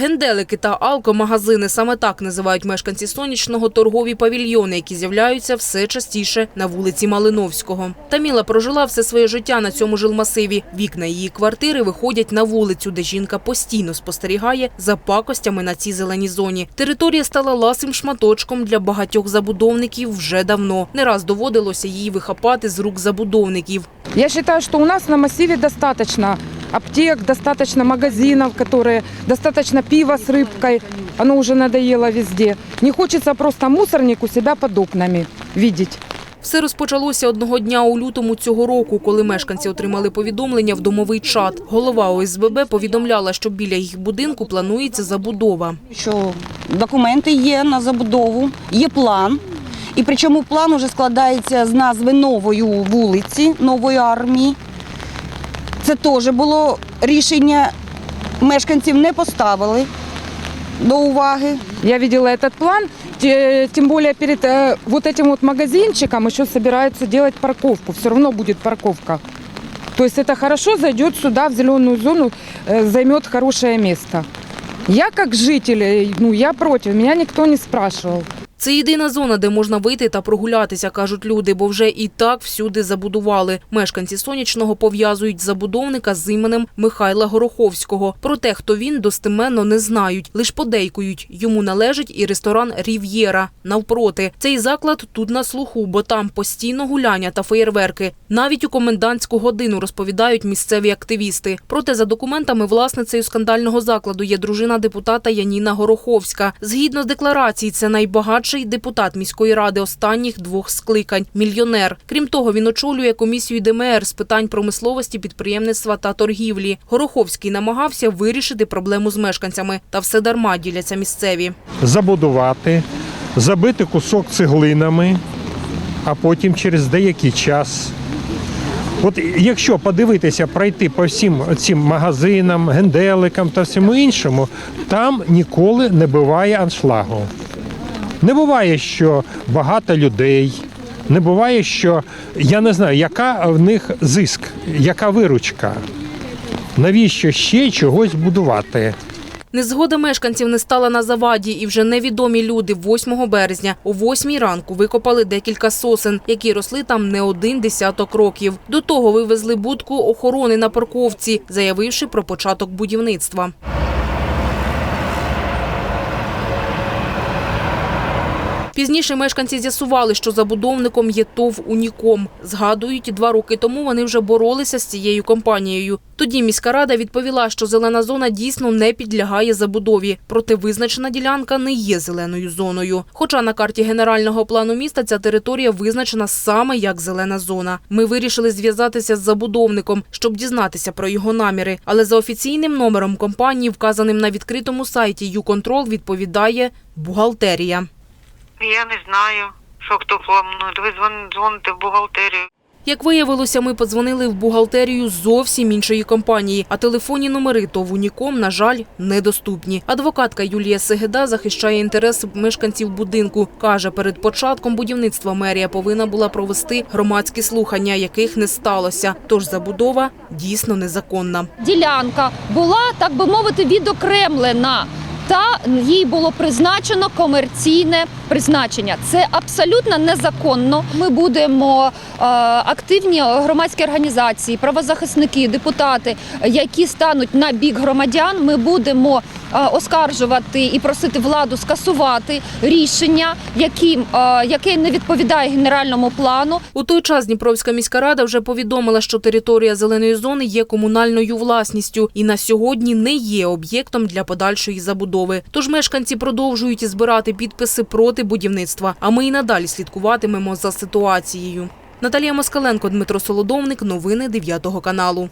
Генделики та алкомагазини саме так називають мешканці сонячного торгові павільйони, які з'являються все частіше на вулиці Малиновського. Таміла прожила все своє життя на цьому жилмасиві. Вікна її квартири виходять на вулицю, де жінка постійно спостерігає за пакостями на цій зеленій зоні. Територія стала ласим шматочком для багатьох забудовників вже давно. Не раз доводилося її вихапати з рук забудовників. Я считаю, что у нас на массиве достаточно аптек, достаточно магазинов, которые достаточно пива с рыбкой. Оно уже надоело везде. Не хочется просто мусорник у себя под окнами видеть. Все розпочалося одного дня у лютому цього року, коли мешканці отримали повідомлення в домовий чат. Голова ОСББ повідомляла, що біля їх будинку планується забудова. що документи є на забудову, є план. І причому план вже складається з назви нової вулиці, нової армії. Це теж було рішення. Мешканців не поставили до уваги. Я видела этот план, те- тем более перед э, вот этим вот магазинчиком еще собираются делать парковку. Все равно будет парковка. То есть это хорошо зайдет сюда, в зеленую зону, э, займет хорошее место. Я как житель, э, ну я против, меня никто не спрашивал. Це єдина зона, де можна вийти та прогулятися, кажуть люди, бо вже і так всюди забудували. Мешканці сонячного пов'язують забудовника з іменем Михайла Гороховського. Проте, хто він, достеменно не знають, лиш подейкують. Йому належить і ресторан Рів'єра. Навпроти, цей заклад тут на слуху, бо там постійно гуляння та феєрверки. Навіть у комендантську годину розповідають місцеві активісти. Проте за документами власницею скандального закладу є дружина депутата Яніна Гороховська. Згідно з декларації, це найбагатший депутат міської ради останніх двох скликань мільйонер. Крім того, він очолює комісію ДМР з питань промисловості, підприємництва та торгівлі. Гороховський намагався вирішити проблему з мешканцями, та все дарма діляться місцеві. забудувати, забити кусок цеглинами, а потім через деякий час. От якщо подивитися, пройти по всім цим магазинам, генделикам та всьому іншому, там ніколи не буває аншлагу. Не буває, що багато людей, не буває, що я не знаю, яка в них зиск, яка виручка. Навіщо ще чогось будувати? Незгода мешканців не стала на заваді, і вже невідомі люди 8 березня о 8 ранку викопали декілька сосен, які росли там не один десяток років. До того вивезли будку охорони на парковці, заявивши про початок будівництва. Пізніше мешканці з'ясували, що забудовником є ТОВ «Уніком». Згадують, два роки тому вони вже боролися з цією компанією. Тоді міська рада відповіла, що зелена зона дійсно не підлягає забудові, проте визначена ділянка не є зеленою зоною. Хоча на карті генерального плану міста ця територія визначена саме як зелена зона. Ми вирішили зв'язатися з забудовником, щоб дізнатися про його наміри. Але за офіційним номером компанії, вказаним на відкритому сайті «Юконтрол», відповідає бухгалтерія. Я не знаю, що хто планує. Ви дзвоните в бухгалтерію. Як виявилося, ми подзвонили в бухгалтерію зовсім іншої компанії, а телефонні номери ТОВ «Уніком», на жаль, недоступні. Адвокатка Юлія Сегеда захищає інтереси мешканців будинку. Каже, перед початком будівництва мерія повинна була провести громадські слухання, яких не сталося. Тож забудова дійсно незаконна. ділянка була, так би мовити, відокремлена. Та їй було призначено комерційне призначення. Це абсолютно незаконно. Ми будемо е, активні громадські організації, правозахисники, депутати, які стануть на бік громадян. Ми будемо оскаржувати і просити владу скасувати рішення, яким, е, яке не відповідає генеральному плану. У той час Дніпровська міська рада вже повідомила, що територія зеленої зони є комунальною власністю і на сьогодні не є об'єктом для подальшої забудови. Тож мешканці продовжують збирати підписи проти будівництва. А ми і надалі слідкуватимемо за ситуацією. Наталія Москаленко, Дмитро Солодовник. Новини 9 каналу.